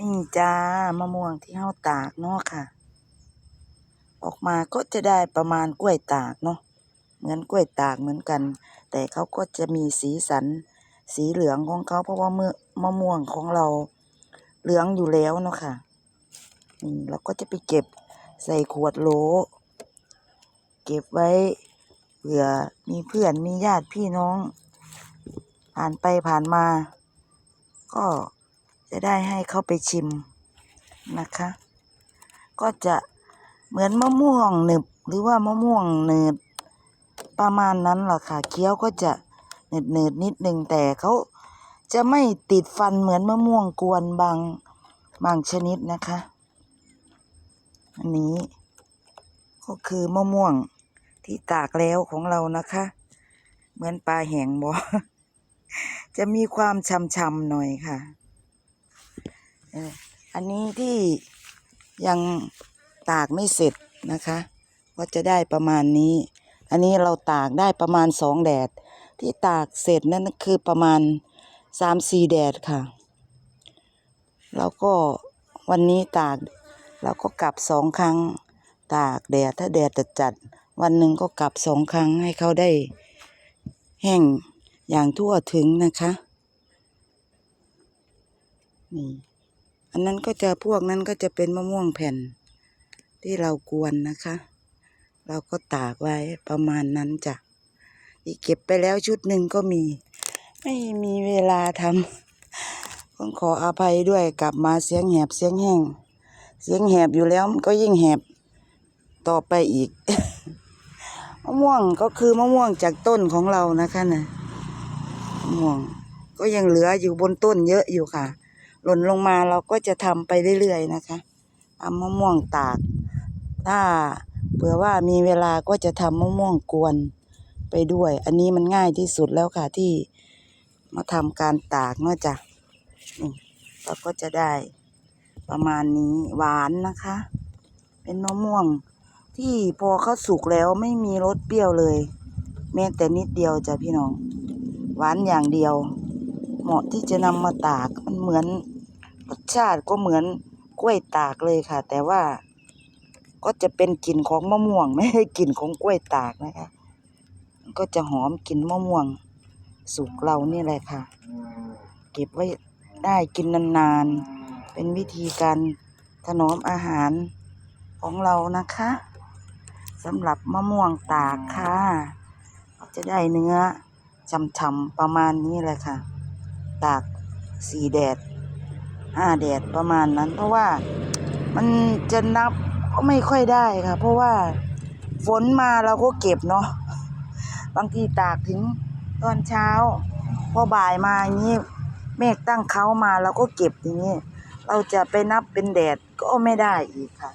นี่จ้ามะม่วงที่เฮาตากเนาะค่ะ ออกมาก็จะได้ประมาณกล้วยตากเนาะเหมือนกล้วยตากเหมือนกัน แต่เขาก็จะมีสีสัน สีเหลืองของเขาเพราะว่าเมื่อมะม่วงของเราเหลืองอยู่แล้วเนาะค่ะนี่เราก็จะไปเก็บใส่ขวดโหลเก็บไว้เผื่อมีเพื่อนมีญาติพี่น้อง ผ่านไปผ่านมา ก็ จะได้ให้เขาไปชิมนะคะ ก็จะเหมือนมะม่วงหนึบหรือว่ามะม่วงเนืดประมาณนั้นแหละค่ะเคี้ยวก็จะเนืดเนืดนิดนึงแต่เขาจะไม่ติดฟันเหมือนมะม่วงกวนบางบางชนิดนะคะ อันนี้ก็คือมะม่วงที่ตากแล้วของเรานะคะ เหมือนปลาแหงบอจะมีความช่ำๆหน่อยค่ะ อันนี้ที่ยังตากไม่เสร็จนะคะก็จะได้ประมาณนี้ อันนี้เราตากได้ประมาณสองแดด ที่ตากเสร็จนั่นคือประมาณสามสี่แดดค่ะ แล้วก็วันนี้ตากเราก็กลับสองครั้ง ตากแดดถ้าแดดจัด วันหนึ่งก็กลับสองครั้งให้เขาได้ แห้งอย่างทั่วถึงนะคะนี่ อันนั้นก็จะพวกนั้นก็จะเป็นมะม่วงแผ่น ที่เรากวนนะคะ เราก็ตากไว้ประมาณนั้นจ้ะอีกเก็บไปแล้วชุดหนึ่งก็มี ไม่มีเวลาทำต้องขออภัยด้วยกลับมาเสียงแหบเสียงแห้ง เสียงแหบอยู่แล้วมันก็ยิ่งแหบต่อไปอีก มะม่วงก็คือมะม่วงจากต้นของเรานะคะนะมะม่วง ก็ยังเหลืออยู่บนต้นเยอะอยู่ค่ะ หล่นลงมาเราก็จะทำไปเรื่อยๆนะคะทำมะม่วงตาก ถ้าเผื่อว่ามีเวลาก็จะทำมะม่วงกวนไปด้วย อันนี้มันง่ายที่สุดแล้วค่ะที่มาทำการตากเนาะจ้ะนี่เราก็จะได้ประมาณนี้หวานนะคะ เป็นมะม่วงที่พอเขาสุกแล้วไม่มีรสเปรี้ยวเลย แม้แต่นิดเดียวจ้ะพี่น้อง หวานอย่างเดียว เหมาะที่จะนำมาตากมันเหมือนรสชาติก็เหมือนกล้วยตากเลยค่ะ แต่ว่าก็จะเป็นกลิ่นของมะม่วง ไม่ใช่กลิ่นของกล้วยตากนะคะก็จะหอมกลิ่นมะม่วง สุกเรานี่แหละค่ะ เก็บไว้ได้กินนานๆ เป็นวิธีการถนอมอาหารของเรานะคะสำหรับมะม่วงตากค่ะ จะได้เนื้อช่ำๆประมาณนี้แหละค่ะ ตากสี่แดดห้าแดดประมาณนั้น เพราะว่ามันจะนับก็ไม่ค่อยได้ค่ะ เพราะว่าฝนมาเราก็เก็บเนาะบางทีตากถึงตอนเช้า พอบ่ายมาอย่างนี้เมฆตั้งเขามาเราก็เก็บอย่างนี้ เราจะไปนับเป็นแดดก็ไม่ได้อีกค่ะ